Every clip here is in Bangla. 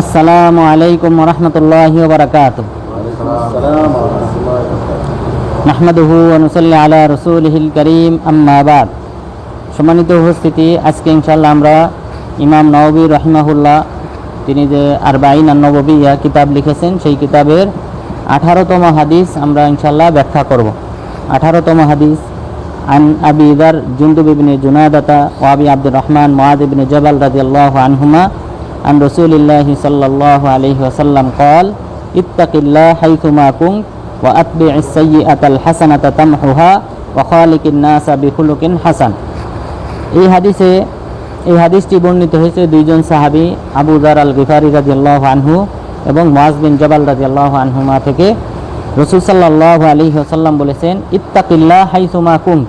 আসসালামু আলাইকুম রহমতুল্লাহি বারাকাত নাহমাদুহু অনুসল্লি আলা রসুলহিল করিম আম্মাবাদ সম্মানিত উপস্থিতি, আজকে ইনশাল্লাহ আমরা ইমাম নবী রহিমাহুল্লাহ, তিনি যে আরবাইন নববিয়া কিতাব লিখেছেন, সেই কিতাবের আঠারোতম হাদিস আমরা ইনশাল্লাহ ব্যাখ্যা করব। আঠারোতম হাদিস, আন আবি ইদার জুন্দুব ইবনে জুনাদাতা ও আবি আব্দুর রহমান মুআদ জবাল জবাল রাদিয়াল্লাহু আনহুমা عن رسول الله صلى الله عليه وسلم قال اتق الله حيثما كنت وأتبع السيئة الحسنة تمحها وخالق الناس بخلق حسن এই হাদিসে এই হাদিসটি বর্ণিত হয়েছে দুইজন সাহাবী আবু জার আল গিফারি রাদিয়াল্লাহু আনহু এবং মুআজ বিন জবাল রাদিয়াল্লাহু আনহুমা থেকে রসুল সাল্লাল্লাহু আলাইহি ওয়াসাল্লাম বলেছেন ইত্তাকিল্লাহ হাইসুমা কুম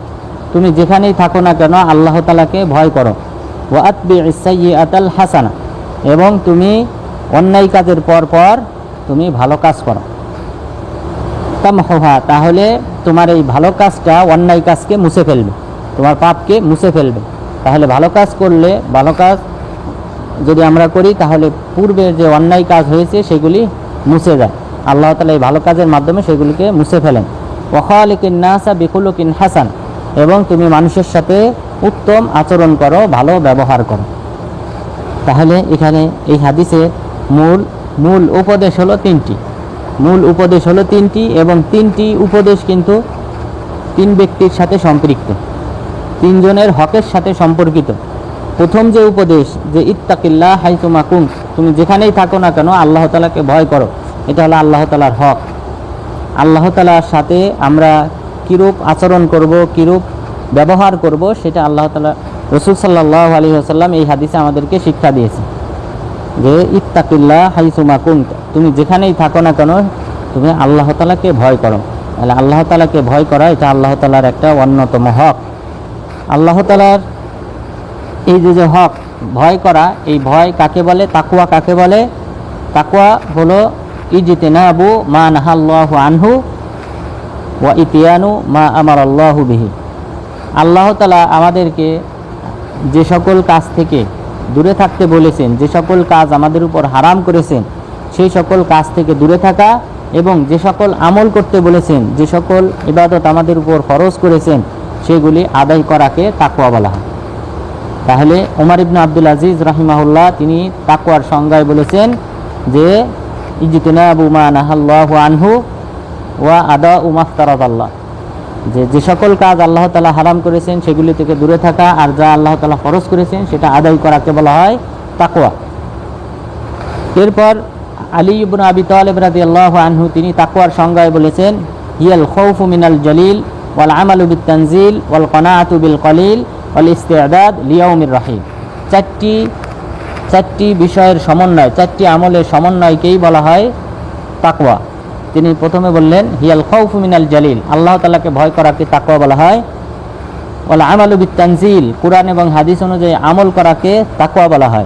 তুমি যেখানেই থাকো না কেন আল্লাহ তাআলাকে ভয় করো ওয়া আতবি সাইয়্যাতাল হাসানা এবং তুমি অন্যায় কাজের পর পর তুমি ভালো কাজ করো। তামহা তাহলে তোমার এই ভালো কাজটা, অন্যায় কাজকে মুছে ফেলবে। তোমার পাপকে মুছে ফেলবে। তাহলে ভালো কাজ করলে ভালো কাজ যদি আমরা করি, তাহলে পূর্বের যে অন্যায় কাজ হয়েছে, সেগুলি মুছে যায়। আল্লাহ তালা এই ভালো কাজের মাধ্যমে সেগুলিকে মুছে ফেলেন। ওখালিকিন নাসা বিকুলুকিন হাসান, এবং তুমি মানুষের সাথে উত্তম আচরণ করো, ভালো ব্যবহার করো। তাহলে এখানে এই হাদিসের মূল মূল উপদেশ হলো তিনটি। মূল উপদেশ হলো তিনটি এবং তিনটি উপদেশ কিন্তু তিন ব্যক্তির সাথে সম্পৃক্ত। তিনজনের হকের সাথে সম্পর্কিত। প্রথম যে উপদেশ যে ইত্তাকিল্লাহ হাইতুমা কুম তুমি যেখানেই থাকো না কেন আল্লাহ তালাকে ভয় করো। এটা হলো আল্লাহ তালার হক। আল্লাহ তালার সাথে আমরা কীরূপ আচরণ করব, কীরূপ ব্যবহার করব, সেটা আল্লাহ তালা রসুল সাল্লাহ আলী আসাল্লাম এই হাদিসে আমাদেরকে শিক্ষা দিয়েছে যে ইত্তাকিল্লাহ হাইসুমা কুন্ত, তুমি যেখানেই থাকো না কেন, তুমি আল্লাহ তালাকে ভয় করো। তাহলে আল্লাহ তালাকে ভয় করা, এটা আল্লাহ তালার একটা অন্যতম হক। আল্লাহ তালার এই যে যে হক, ভয় করা, এই ভয় কাকে বলে? তাকুয়া কাকে বলে? তাকুয়া হলো ইজিতে না আবু মা নাহাল্লাহ আনহু ওয়া ইতিয়ানু মা আমার আল্লাহু বিহি। আল্লাহ তালা আমাদেরকে যে সকল কাজ থেকে দূরে থাকতে বলেছেন, যে সকল কাজ আমাদের উপর হারাম করেছেন, সেই সকল কাজ থেকে দূরে থাকা এবং যে সকল আমল করতে বলেছেন, যে সকল ইবাদত আমাদের উপর খরচ করেছেন, সেগুলি আদায় করাকে তাকুয়া বলা হয়। তাহলে ওমর ইবনা আব্দুল আজিজ রাহিমাহুল্লাহ তিনি তাকুয়ার সংজ্ঞায় বলেছেন যে ইজিতনা আবু মা নাহাল্লাহ আনহু ওয়া আদা উমাফতারাদ আল্লাহ যে যে সকল কাজ আল্লাহ তালা হারাম করেছেন, সেগুলি থেকে দূরে থাকা আর যা আল্লাহ তালা ফরজ করেছেন, সেটা আদায় করাকে বলা হয় তাকোয়া এরপর আলী ইবন আবি তালেব রাজি আল্লাহ আনহু, তিনি তাকোয়ার সংজ্ঞায় বলেছেন, হিয়াল খৌফু মিনাল জলিল ওয়াল আমাল বিল তানজিল ওয়াল কনাআতু কলিল ওয়াল ইস্তেদাদ লিয়াউমির রাহিম। চারটি চারটি বিষয়ের সমন্বয়, চারটি আমলের সমন্বয়কেই বলা হয় তাকওয়া। তিনি প্রথমে বললেন, হিয়াল খৌফ মিনাল জালিল। আল্লাহ তালাকে ভয় করাকে তাকওয়া বলা হয়? বলে আমালু বিত তানজিল কোরআন এবং হাদিস অনুযায়ী আমল করাকে তাকওয়া বলা হয়।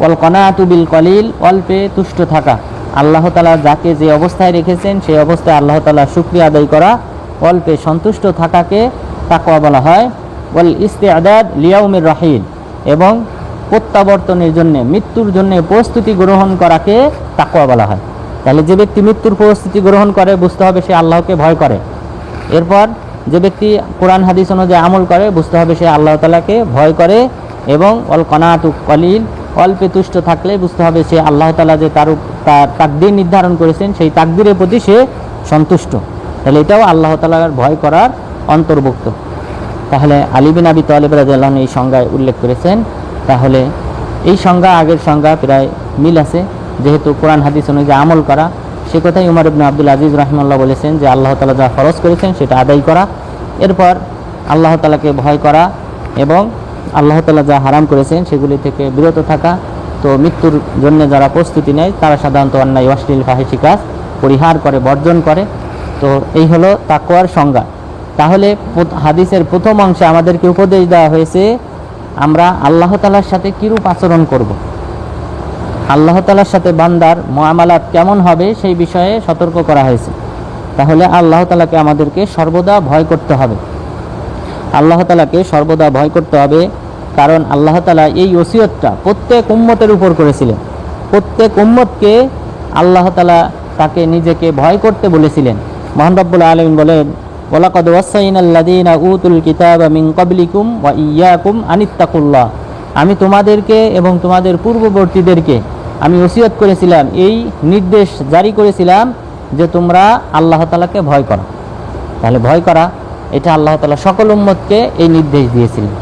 ওয়াল কনাতু বিল কলিল। অল্পে তুষ্ট থাকা। আল্লাহ তালা যাকে যে অবস্থায় রেখেছেন, সেই অবস্থায় আল্লাহ তালা শুক্রিয়া আদায় করা। অল্পে সন্তুষ্ট থাকাকে তাকওয়া বলা হয়। ওয়াল ইস্তে আদাদ লিয়াউমির রাহিল। এবং প্রত্যাবর্তনের জন্য, মৃত্যুর জন্য প্রস্তুতি গ্রহণ করাকে তাকওয়া বলা হয়। তাহলে যে ব্যক্তি মৃত্যুর প্রস্তুতি গ্রহণ করে, বুঝতে হবে সে আল্লাহকে ভয় করে। এরপর যে ব্যক্তি কোরআন, হাদিস অনুযায়ী আমল করে, বুঝতে হবে সে আল্লাহ তালাকে ভয় করে এবং অল কনাতু কলিল, অল্পে তুষ্ট থাকলে বুঝতে হবে সে আল্লাহ তালা যে তার তাকদির নির্ধারণ করেছেন, সেই তাকদিরের প্রতি সে সন্তুষ্ট। তাহলে এটাও আল্লাহ তালার ভয় করার অন্তর্ভুক্ত। তাহলে আলী বিন আবি তালেব এই সংজ্ঞায় উল্লেখ করেছেন। তাহলে এই সংজ্ঞা আগের সংজ্ঞা প্রায় মিল আছে। যেহেতু কোরআন, হাদিস অনুযায়ী আমল করা, সে কথাই উমর ইবনে আব্দুল আজিজ রহমাল্লাহ বলেছেন যে আল্লাহ তালা যা ফরজ করেছেন সেটা আদায় করা। এরপর আল্লাহ তালাকে ভয় করা এবং আল্লাহ তালা যা হারাম করেছেন সেগুলি থেকে বিরত থাকা। তো মৃত্যুর জন্য যারা প্রস্তুতি নেয়, তারা সাধারণত অন্যায়, অশ্লীল ফাহেসি কাজ পরিহার করে, বর্জন করে। তো এই হলো তাকোয়ার সংজ্ঞা। তাহলে হাদিসের প্রথম অংশে আমাদেরকে উপদেশ দেওয়া হয়েছে, আমরা আল্লাহ তালার সাথে কীরূপ আচরণ করব। আল্লাহ তালার সাথে বান্দার মোয়ামালাত কেমন হবে সেই বিষয়ে সতর্ক করা হয়েছে। তাহলে আল্লাহ তালাকে আমাদেরকে সর্বদা ভয় করতে হবে। আল্লাহ তালাকে সর্বদা ভয় করতে হবে কারণ আল্লাহ তালা এই ওসিয়তটা প্রত্যেক উম্মতের উপর করেছিলেন। প্রত্যেক উম্মতকে আল্লাহ তালা তাকে নিজেকে ভয় করতে বলেছিলেন। মোহান রব্বুল আলমিন বলেন ওলাকদ ওয়াসাইন আল্লাদিনা উতুল কিতাব মিন কবলিকুম ওয়া ইয়াকুম আনিত্তাকুল্লাহ। আমি তোমাদেরকে এবং তোমাদের পূর্ববর্তীদেরকে আমি ওসিয়ত করেছিলাম, এই নির্দেশ জারি করেছিলাম যে তোমরা আল্লাহ তালাকে ভয় করো। তাহলে ভয় করা, এটা আল্লাহ তালা সকল উম্মতকে এই নির্দেশ দিয়েছিলেন।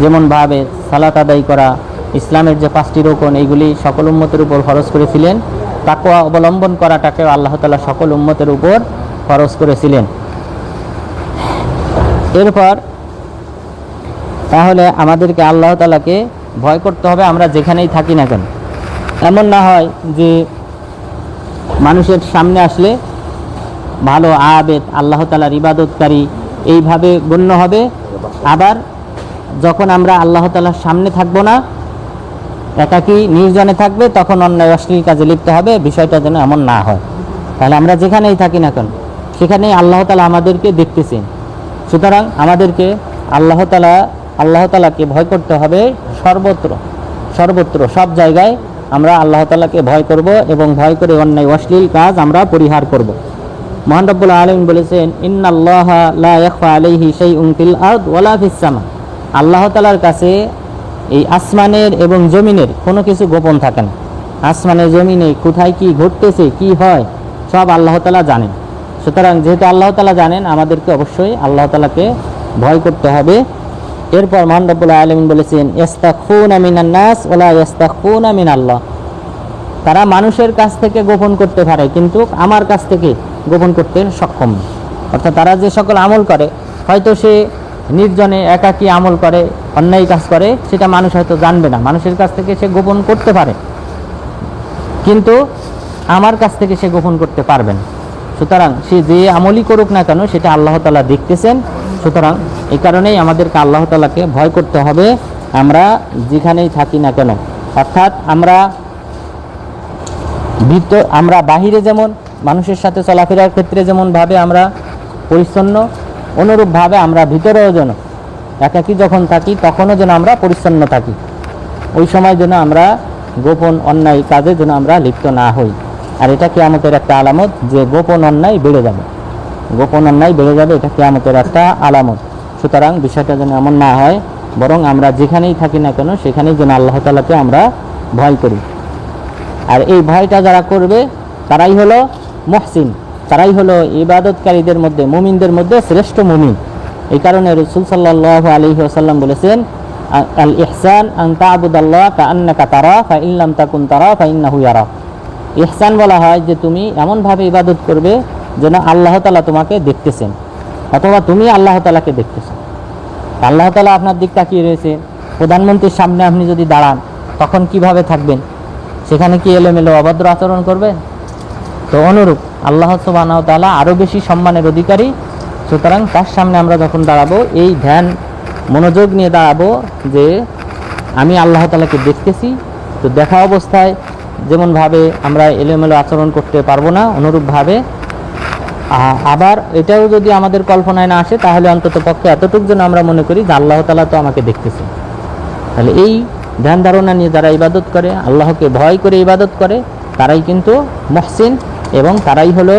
যেমনভাবে সালাত আদায় করা, ইসলামের যে পাঁচটি রোকন, এইগুলি সকল উম্মতের উপর খরচ করেছিলেন। তাকওয়া অবলম্বন করাটাকেও আল্লাহ তালা সকল উম্মতের উপর খরচ করেছিলেন। এরপর, তাহলে আমাদেরকে আল্লাহ তালাকে ভয় করতে হবে, আমরা যেখানেই থাকি না কেন। এমন না হয় যে মানুষের সামনে আসলে ভালো আবেদ, আল্লাহ তালার ইবাদতকারী এইভাবে গণ্য হবে। আবার যখন আমরা আল্লাহ তালার সামনে থাকব না, একাকী নির্জনে থাকবে, তখন অন্যায় অশ্লীল কাজে লিপ্ত হবে, বিষয়টা যেন এমন না হয়। তাহলে আমরা যেখানেই থাকি না কেন, সেখানেই আল্লাহ তালা আমাদেরকে দেখতেছেন। সুতরাং আমাদেরকে আল্লাহ তালা আল্লাহ তালাকে ভয় করতে হবে সর্বত্র সর্বত্র, সব জায়গায় আমরা আল্লাহ তালাকে ভয় করব এবং ভয় করে অন্যায়, অশ্লীল কাজ আমরা পরিহার করব। মহান রব্বুল আলম বলেছেন ফিস আল্লাহ তালার কাছে এই আসমানের এবং জমিনের কোনো কিছু গোপন থাকে না। আসমানে জমিনে কোথায় কি ঘটতেছে, কি হয়, সব আল্লাহ তালা জানেন। সুতরাং যেহেতু আল্লাহ তালা জানেন, আমাদেরকে অবশ্যই আল্লাহ তালাকে ভয় করতে হবে। এরপর মহান রব্বুল আলমিন বলেছেন ইস্তাকফুন আমিনান নাস ওলা ইস্তাকফুন আমিন আল্লাহ তারা মানুষের কাছ থেকে গোপন করতে পারে, কিন্তু আমার কাছ থেকে গোপন করতে সক্ষম অর্থাৎ তারা যে সকল আমল করে, হয়তো সে নির্জনে একাকী আমল করে, অন্যায় কাজ করে, সেটা মানুষ হয়তো জানবে না। মানুষের কাছ থেকে সে গোপন করতে পারে, কিন্তু আমার কাছ থেকে সে গোপন করতে পারবেন সুতরাং সে যে আমলই করুক না কেন, সেটা আল্লাহ তালা দেখতেছেন। সুতরাং এই কারণেই আমাদেরকে আল্লাহ তালাকে ভয় করতে হবে, আমরা যেখানেই থাকি না কেন। অর্থাৎ আমরা ভিতর আমরা বাহিরে যেমন, মানুষের সাথে চলাফেরার ক্ষেত্রে যেমনভাবে আমরা পরিচ্ছন্ন, অনুরূপভাবে আমরা ভিতরেও যেন একাকী যখন থাকি, তখনও যেন আমরা পরিচ্ছন্ন থাকি। ওই সময় যেন আমরা গোপন অন্যায় কাজে যেন আমরা লিপ্ত না হই। আর এটা কেয়ামতের একটা আলামত যে গোপন অন্যায় বেড়ে যাবে। গোপন অন্যায় বেড়ে যাবে, এটা কেয়ামতের একটা আলামত। সুতরাং বিষয়টা যেন এমন না হয়, বরং আমরা যেখানেই থাকি না কেন, সেখানেই যেন আল্লাহ তালাকে আমরা ভয় করি। আর এই ভয়টা যারা করবে, তারাই হলো মহসিন। তারাই হলো ইবাদতকারীদের মধ্যে, মুমিনদের মধ্যে শ্রেষ্ঠ মুমিন। এই কারণে রসুল সাল্লাহ আলী আসাল্লাম বলেছেন আল ইহসান আং তাবুদাল্লাহ কা আন্নাকা তারা ফা ইল্লাম তাকুন তারা ফা ইন্নাহু ইয়ারা ইহসান বলা হয় যে, তুমি এমনভাবে ইবাদত করবে যেন আল্লাহ তালা তোমাকে দেখতেছেন অথবা তুমি আল্লাহ তালাকে দেখতেছেন। আল্লাহ তালা আপনার দিক তাকিয়ে রয়েছে। প্রধানমন্ত্রীর সামনে আপনি যদি দাঁড়ান, তখন কীভাবে থাকবেন? সেখানে কি এলোমেলো অভদ্র আচরণ করবেন তো অনুরূপ আল্লাহ সুবাহ তালা আরও বেশি সম্মানের অধিকারী। সুতরাং তার সামনে আমরা যখন দাঁড়াবো, এই ধ্যান, মনোযোগ নিয়ে দাঁড়াবো যে আমি আল্লাহ তালাকে দেখতেছি, তো দেখা অবস্থায় যেমনভাবে আমরা এলোমেলো আচরণ করতে পারব না, অনুরূপভাবে আবার এটাও যদি আমাদের কল্পনায় না আসে, তাহলে অন্তত পক্ষে এতটুকু যেন আমরা মনে করি যে আল্লাহ তালা তো আমাকে দেখতেছে। তাহলে এই ধ্যান ধারণা নিয়ে যারা ইবাদত করে, আল্লাহকে ভয় করে ইবাদত করে, তারাই কিন্তু মহসিন এবং তারাই হলো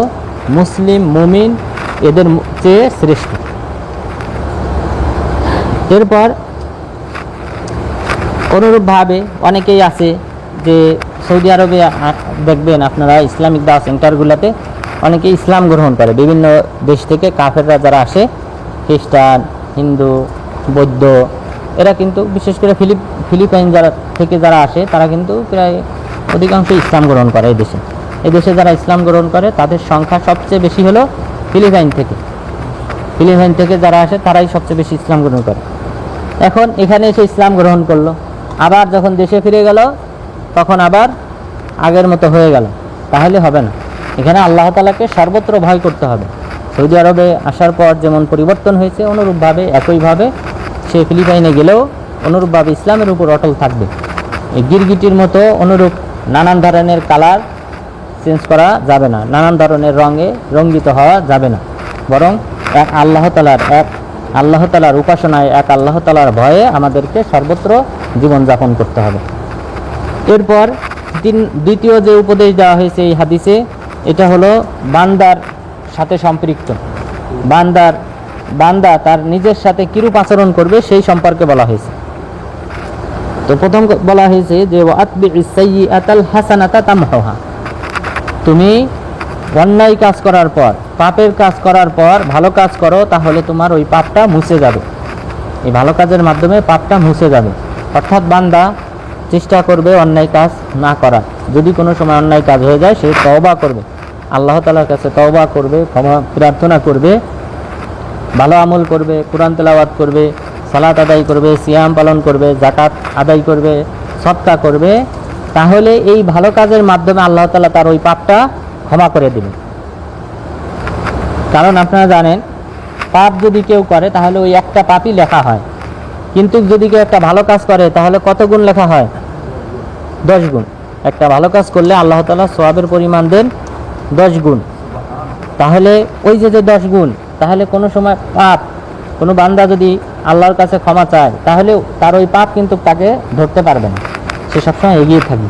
মুসলিম, মুমিন, এদের চেয়ে শ্রেষ্ঠ। এরপর অনুরূপভাবে অনেকেই আছে যে সৌদি আরবে দেখবেন আপনারা ইসলামিক দাওয়া সেন্টারগুলোতে অনেকেই ইসলাম গ্রহণ করে। বিভিন্ন দেশ থেকে কাফেররা যারা আসে, খ্রিস্টান, হিন্দু, বৌদ্ধ, এরা কিন্তু বিশেষ করে ফিলিপ ফিলিপাইন যারা থেকে যারা আসে, তারা কিন্তু প্রায় অধিকাংশ ইসলাম গ্রহণ করে এই দেশে। এই দেশে যারা ইসলাম গ্রহণ করে, তাদের সংখ্যা সবচেয়ে বেশি হলো ফিলিপাইন থেকে। ফিলিপাইন থেকে যারা আসে, তারাই সবচেয়ে বেশি ইসলাম গ্রহণ করে। এখন এখানে এসে ইসলাম গ্রহণ করল। আবার যখন দেশে ফিরে গেল, তখন আবার আগের মতো হয়ে গেল। তাহলে হবে না। এখানে আল্লাহ তালাকে সর্বত্র ভয় করতে হবে। সৌদি আরবে আসার পর যেমন পরিবর্তন হয়েছে, অনুরূপভাবে একইভাবে সে ফিলিপাইনে গেলেও অনুরূপভাবে ইসলামের উপর অটল থাকবে। এই গিরগিটির মতো অনুরূপ নানান ধরনের কালার চেঞ্জ করা যাবে না, নানান ধরনের রঙে রঙ্গিত হওয়া যাবে না। বরং এক আল্লাহ তালার এক আল্লাহ তালার উপাসনায়, এক আল্লাহ তালার ভয়ে আমাদেরকে সর্বত্র জীবনযাপন করতে হবে। এরপর তিন, দ্বিতীয় যে উপদেশ দেওয়া হয়েছে এই হাদিসে এটা হলো বান্দার সাথে সম্পৃক্ত। বান্দার, বান্দা তার নিজের সাথে কিরূপ আচরণ করবে সেই সম্পর্কে বলা হয়েছে। তো প্রথম বলা হয়েছে যে আতাল তুমি অন্যায় কাজ করার পর, পাপের কাজ করার পর ভালো কাজ করো, তাহলে তোমার ওই পাপটা মুছে যাবে। এই ভালো কাজের মাধ্যমে পাপটা মুছে যাবে। অর্থাৎ বান্দা চেষ্টা করবে অন্যায় কাজ না করা যদি কোনো সময় অন্যায় কাজ হয়ে যায়, সে তওবা করবে। আল্লাহ তালার কাছে তওবা করবে, ক্ষমা প্রার্থনা করবে, ভালো আমল করবে, কোরআন তেলাওয়াত করবে, সালাত আদায় করবে, সিয়াম পালন করবে জাকাত আদায় করবে, সৎকা করবে, তাহলে এই ভালো কাজের মাধ্যমে আল্লাহ তালা তার ওই পাপটা ক্ষমা করে দেবে কারণ আপনারা জানেন, পাপ যদি কেউ করে, তাহলে ওই একটা পাপই লেখা হয়। কিন্তু যদি কেউ একটা ভালো কাজ করে, তাহলে কত গুণ লেখা হয়? দশ গুণ। একটা ভালো কাজ করলে আল্লাহ তালা সোয়াবের পরিমাণ দেন দশ গুণ। তাহলে ওই যে যে দশ গুণ, তাহলে কোনো সময় পাপ, কোনো বান্দা যদি আল্লাহর কাছে ক্ষমা চায়, তাহলে তার ওই পাপ কিন্তু তাকে ধরতে পারবে না। সে সবসময় এগিয়ে থাকবে।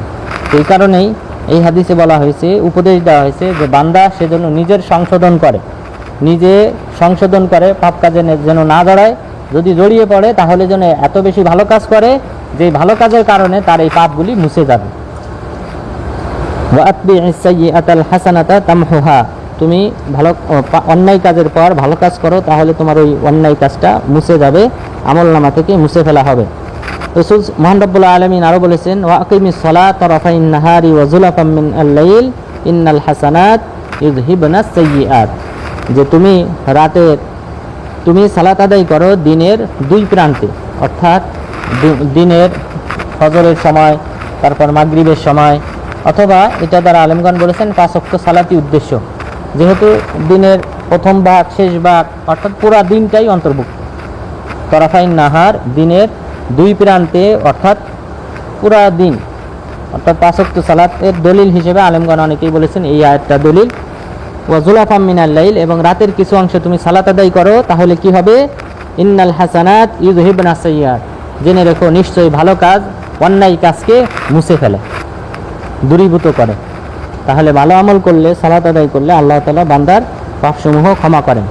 এই কারণেই এই হাদিসে বলা হয়েছে, উপদেশ দেওয়া হয়েছে যে বান্দা সেজন্য নিজের সংশোধন করে। নিজে সংশোধন করে, পাপ কাজে যেন না দাঁড়ায় যদি জড়িয়ে পড়ে, তাহলে যেন এত বেশি ভালো কাজ করে, যে ভালো কাজের কারণে তার এই পাপগুলি মুছে যাবে। তামহুহা। তুমি ভালো অন্যায় কাজের পর ভালো কাজ করো, তাহলে তোমার ওই অন্যায় কাজটা মুছে যাবে আমল নামা থেকে মুছে ফেলা হবে। রসুল মোহান আলমিন আরও বলেছেন ওয়াকিমি সলা তরফাইন নাহারি ওয়াজুলাফাম মিন আল্লাইল ইন্নাল হাসানাত ইউযহিবনা সাইয়্যাত যে তুমি রাতের তুমি সালাত আদায় করো দিনের দুই প্রান্তে, অর্থাৎ দিনের ফজরের সময়, তারপর মাগরিবের সময় অথবা এটা দ্বারা আলেমগণ বলেছেন পাঁচ সালাতি উদ্দেশ্য। যেহেতু দিনের প্রথম ভাগ, শেষ ভাগ, অর্থাৎ পুরা দিনটাই অন্তর্ভুক্ত। তরাফাইন নাহার দিনের দুই প্রান্তে, অর্থাৎ পুরা দিন, অর্থাৎ পাঁচক্ত সালাতের দলিল হিসেবে আলেমগণ অনেকেই বলেছেন এই আয়াতটা দলিল। ওয়াজুলাফাম মিনাল লাইল এবং রাতের কিছু অংশ তুমি সালাত আদায় করো, তাহলে কি হবে? ইন্নাল হাসানাত ইউজহিবনা সাইয়াত জেনে রেখো, নিশ্চয়ই ভালো কাজ, অন্যায় কাজকে মুছে ফেলে। দূরীভূত করে। তাহলে ভালো আমল করলে, সালাত আদায় করলে আল্লাহ তালা বান্দার পাপসমূহ ক্ষমা করেন।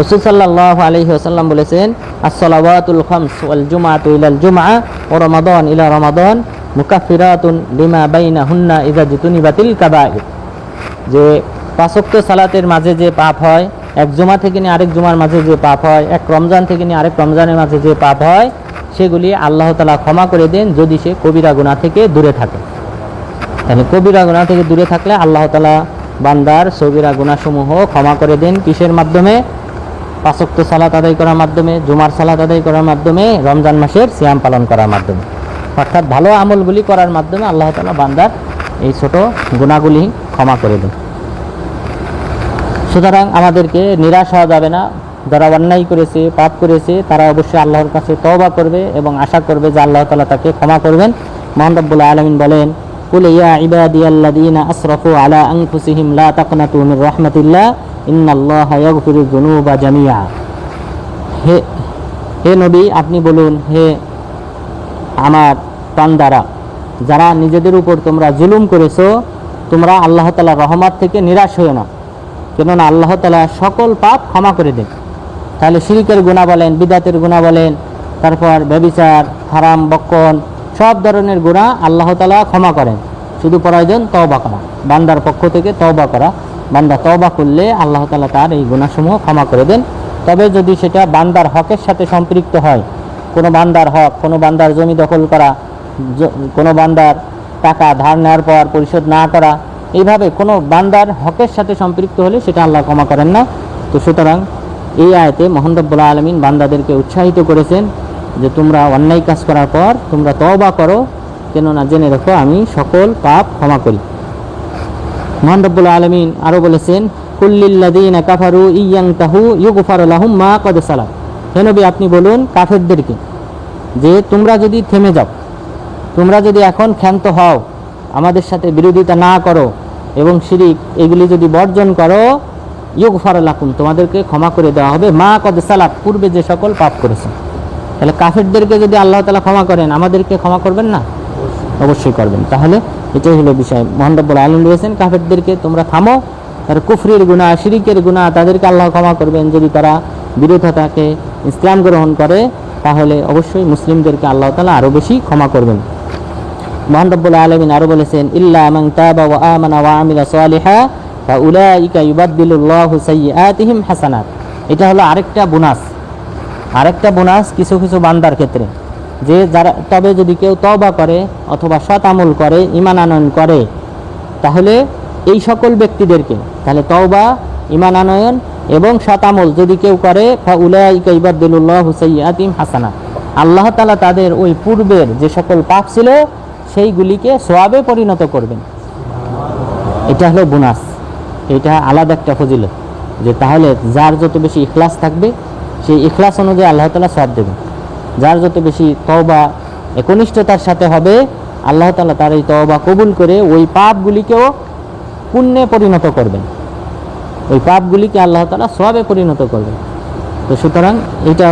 রসুল সাল্লাহ আলহি আসাল্লাম বলেছেন, আসসালাওয়াতুল খামস ওয়াল জুমাতু ইলাল জুমা ও রমাদন ইলা রমাদন মুকাফিরাতুন লিমা বাইনা হুন্না ইজা জিতুনিবাতিল কাবাইর যে পাঁচক্ত সালাতের মাঝে যে পাপ হয়, এক জুমা থেকে নিয়ে আরেক জুমার মাঝে যে পাপ হয়, এক রমজান থেকে নিয়ে আরেক রমজানের মাঝে যে পাপ হয়, সেগুলি আল্লাহ তালা ক্ষমা করে দেন যদি সে কবিরা গুণা থেকে দূরে থাকে। কবিরা গুণা থেকে দূরে থাকলে আল্লাহ তালা বান্দার সবিরা গুণাসমূহ ক্ষমা করে দেন কিসের মাধ্যমে? পাঁচক্ত সালাত আদায় করার মাধ্যমে, জুমার সালাত আদায় করার মাধ্যমে, রমজান মাসের সিয়াম পালন করার মাধ্যমে। অর্থাৎ ভালো আমলগুলি করার মাধ্যমে আল্লাহ তালা বান্দার এই ছোট গুণাগুলি ক্ষমা করে দেন। সুতরাং আমাদেরকে নিরাশ হওয়া যাবে না। যারা অন্যায় করেছে, পাপ করেছে, তারা অবশ্যই আল্লাহর কাছে তওবা করবে এবং আশা করবে যে আল্লাহ তালা তাকে ক্ষমা করবেন। মোহান রব্বুল্লাহ আলমিন বলেন কুল ইয়া ইবাদিয়াল্লাযীনা আসরাফু আলা আনফুসিহিম লা তাকনাতু মির রাহমাতিল্লাহ ইন্নাল্লাহা ইয়াগফিরুয যুনুবা জামিআ হে হে নবী, আপনি বলুন, হে আমার পান্দারা যারা নিজেদের উপর তোমরা জুলুম করেছ, তোমরা আল্লাহ তালা রহমত থেকে নিরাশ হয়ে না। কেননা আল্লাহ তালা সকল পাপ ক্ষমা করে দেন। তাহলে শিরিকের গুণা বলেন, বিদাতের গুণা বলেন, তারপর ব্যবিচার, হারাম, বক্ষণ সব ধরনের গুণা আল্লাহ তালা ক্ষমা করেন। শুধু প্রয়োজন তওবা করা। বান্দার পক্ষ থেকে তওবা করা। বান্দা তওবা করলে আল্লাহ তালা তার এই গুণাসমূহ ক্ষমা করে দেন। তবে যদি সেটা বান্দার হকের সাথে সম্পৃক্ত হয়, কোনো বান্দার হক, কোনো বান্দার জমি দখল করা কোনো বান্দার টাকা ধার নেওয়ার পর পরিশোধ না করা, এইভাবে কোনো বান্দার হকের সাথে সম্পৃক্ত হলে সেটা আল্লাহ ক্ষমা করেন না। তো সুতরাং এই আয়তে মোহাম্মদুল্লাহ আলমিন বান্দাদেরকে উৎসাহিত করেছেন যে তোমরা অন্যায় কাজ করার পর তোমরা তওবা করো, কেননা জেনে রেখো আমি সকল পাপ ক্ষমা করি। মহান আলমিন আরও বলেছেন কুল্লিল্লাদিন কাফারু ইয়াং তাহু ইউগুফার লাহুম মা কদ সালাম হে নবী, আপনি বলুন কাফেরদেরকে যে তোমরা যদি থেমে যাও, তোমরা যদি এখন ক্ষান্ত হও, আমাদের সাথে বিরোধিতা না করো এবং শিরিক এগুলি যদি বর্জন করো ইয়োগ ফারালাকুম তোমাদেরকে ক্ষমা করে দেওয়া হবে মা কদ সালাত পূর্বে যে সকল পাপ করেছে তাহলে কাফেরদেরকে যদি আল্লাহ তালা ক্ষমা করেন, আমাদেরকে ক্ষমা করবেন না? অবশ্যই করবেন। তাহলে এটাই হলো বিষয়। মোহাম্মদুল আলম রয়েছেন কাফেরদেরকে তোমরা থামো, তার কুফরির গুণা শিরিকের গুণা তাদেরকে আল্লাহ ক্ষমা করবেন। যদি তারা বিরোধতাকে ইসলাম গ্রহণ করে, তাহলে অবশ্যই মুসলিমদেরকে আল্লাহ তালা আরও বেশি ক্ষমা করবেন। মহান রব্বুল আলমিন আরও বলেছেন, ইল্লা মান তাবা ওয়া আমানা ওয়া হাসানাত। এটা হলো আরেকটা বোনাস। আরেকটা বোনাস কিছু কিছু বান্দার ক্ষেত্রে। যে যারা, তবে যদি কেউ তওবা করে অথবা সৎ আমল করে ইমান আনয়ন করে, তাহলে এই সকল ব্যক্তিদেরকে, তাহলে তওবা ইমান আনয়ন এবং সৎ আমল যদি কেউ করে উলাইকা ইবাদদিলুল্লাহু সাইয়্যাতিহিম হাসানাত আল্লাহ তালা তাদের ওই পূর্বের যে সকল পাপ ছিল, সেইগুলিকে সোয়াবে পরিণত করবেন। এটা হলো বোনাস। এটা আলাদা একটা ফজিলত। যে তাহলে যার যত বেশি ইখলাস থাকবে সেই ইখলাস অনুযায়ী আল্লাহ তালা সব দেবেন। যার যত বেশি তওবা, একনিষ্ঠতার সাথে হবে, আল্লাহ তালা তার এই তওবা কবুল করে ওই পাপগুলিকেও পুণ্যে পরিণত করবেন। ওই পাপগুলিকে আল্লাহ তালা সবে পরিণত করবেন। তো সুতরাং এটা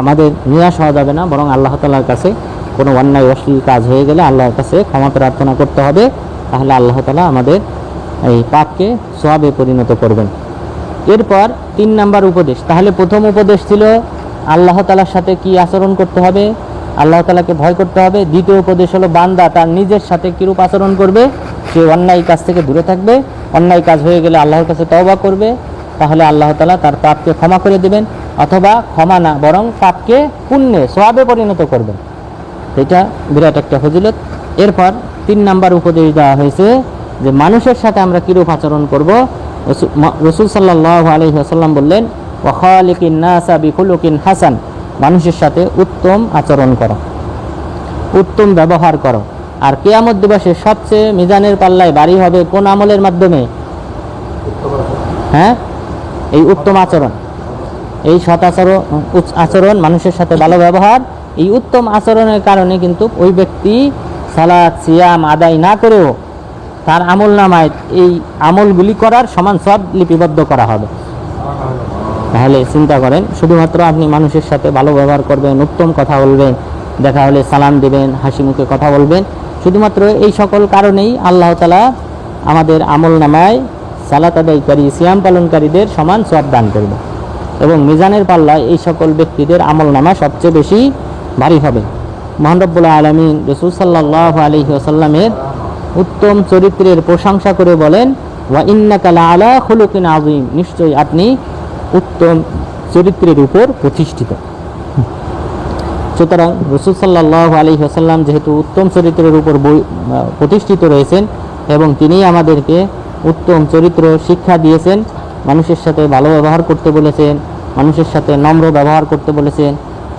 আমাদের নিরাশ হওয়া যাবে না, বরং আল্লাহ তালার কাছে কোনো অন্যায় অশ্লীল কাজ হয়ে গেলে আল্লাহর কাছে ক্ষমা প্রার্থনা করতে হবে। তাহলে আল্লাহ তালা আমাদের এই পাপকে সবে পরিণত করবেন। এরপর তিন নাম্বার উপদেশ। তাহলে প্রথম উপদেশ ছিল, আল্লাহ তালার সাথে কি আচরণ করতে হবে? আল্লাহ তালাকে ভয় করতে হবে। দ্বিতীয় উপদেশ হলো, বান্দা তার নিজের সাথে কিরূপ আচরণ করবে? সে অন্যায় কাজ থেকে দূরে থাকবে। অন্যায় কাজ হয়ে গেলে আল্লাহর কাছে তওবা করবে। তাহলে আল্লাহ তালা তার পাপকে ক্ষমা করে দেবেন, অথবা ক্ষমা না, বরং পাপকে পুণ্যে, সোয়াবে পরিণত করবেন। এটা বিরাট একটা ফজিলত। এরপর তিন নাম্বার উপদেশ দেওয়া হয়েছে যে, মানুষের সাথে আমরা কীরূপ আচরণ করব? রসুল সাল্লাহ আলহি আসাল্লাম বললেন ওয়ালিকিন নাসা বিকুলুকিন হাসান। মানুষের সাথে উত্তম আচরণ করো, উত্তম ব্যবহার করো। আর কেয়ামত দিবসে সবচেয়ে মিজানের পাল্লায় বাড়ি হবে কোন আমলের মাধ্যমে? হ্যাঁ? এই উত্তম আচরণ। এই সৎ আচরণ আচরণ, মানুষের সাথে ভালো ব্যবহার, এই উত্তম আচরণের কারণে কিন্তু ওই ব্যক্তি সালাদ সিয়াম আদায় না করেও তার আমল নামায় এই আমলগুলি করার সমান সব লিপিবদ্ধ করা হবে। তাহলে চিন্তা করেন, শুধুমাত্র আপনি মানুষের সাথে ভালো ব্যবহার করবেন, উত্তম কথা বলবেন, দেখা হলে সালাম দেবেন, হাসি মুখে কথা বলবেন, শুধুমাত্র এই সকল কারণেই আল্লাহ তালা আমাদের আমল নামায় সালাত আদায়কারী সিয়াম পালনকারীদের সমান সব দান করবে। এবং মিজানের পাল্লায় এই সকল ব্যক্তিদের আমল নামা সবচেয়ে বেশি ভারী হবে। মহানরবুল্লাহ আলমিন রসুল সাল্লাহ আলহি আসাল্লামের উত্তম চরিত্রের প্রশংসা করে বলেন, ওয়া ইন্নাকালা আলা খুলুকিন আজিম নিশ্চয়ই আপনি উত্তম চরিত্রের উপর প্রতিষ্ঠিত। সুতরাং রসুল সাল্লাহ আলী আসাল্লাম যেহেতু উত্তম চরিত্রের উপর প্রতিষ্ঠিত রয়েছেন এবং তিনি আমাদেরকে উত্তম চরিত্র শিক্ষা দিয়েছেন, মানুষের সাথে ভালো ব্যবহার করতে বলেছেন, মানুষের সাথে নম্র ব্যবহার করতে বলেছেন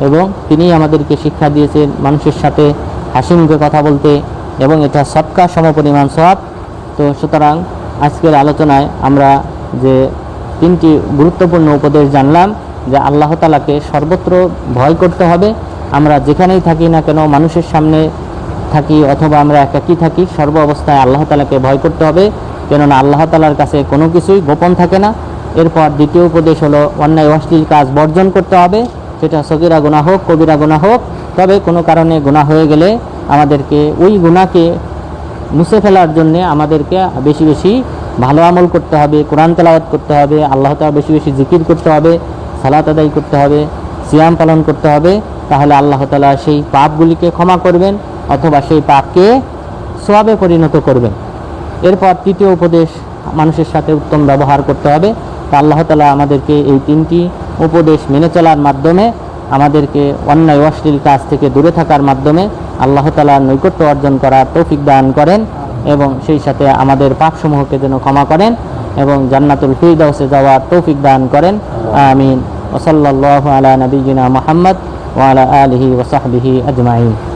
এবং তিনি আমাদেরকে শিক্ষা দিয়েছেন মানুষের সাথে হাসি মুখে কথা বলতে এবং এটা সৎকা সমপরিমাণ সব তো সুতরাং আজকের আলোচনায় আমরা যে তিনটি গুরুত্বপূর্ণ উপদেশ জানলাম, যে আল্লাহ তালাকে সর্বত্র ভয় করতে হবে। আমরা যেখানেই থাকি না কেন, মানুষের সামনে থাকি অথবা আমরা একাকী থাকি, সর্ব অবস্থায় আল্লাহ তালাকে ভয় করতে হবে। কেননা আল্লাহ তালার কাছে কোনো কিছুই গোপন থাকে না। এরপর দ্বিতীয় উপদেশ হলো, অন্যায় অশ্লীল কাজ বর্জন করতে হবে। সেটা সগিরা গুণা হোক, কবিরা গুণা হোক। তবে কোনো কারণে গুণা হয়ে গেলে আমাদেরকে, ওই গুণাকে মুছে ফেলার জন্যে আমাদেরকে বেশি বেশি ভালো আমল করতে হবে, কোরআন তেলাওয়াত করতে হবে, আল্লাহ তালা বেশি বেশি জিকির করতে হবে, সালাত আদায় করতে হবে, সিয়াম পালন করতে হবে, তাহলে আল্লাহ তালা সেই পাপগুলিকে ক্ষমা করবেন অথবা সেই পাপকে সোয়াবে পরিণত করবেন। এরপর তৃতীয় উপদেশ, মানুষের সাথে উত্তম ব্যবহার করতে হবে। তা আল্লাহ তালা আমাদেরকে এই তিনটি উপদেশ মেনে চলার মাধ্যমে আমাদেরকে অন্যায় অশ্লীল কাজ থেকে দূরে থাকার মাধ্যমে আল্লাহ তালা নৈকট্য অর্জন করার তৌফিক দান করেন এবং সেই সাথে আমাদের পাপসমূহকে যেন ক্ষমা করেন এবং জান্নাতুল ফিরদাউসে যাওয়ার তৌফিক দান করেন। আমিন। ওসল্লাহ আলা নবীনা মোহাম্মদ ওয়ালা আলহি ওসাহবিহি আজমাইন।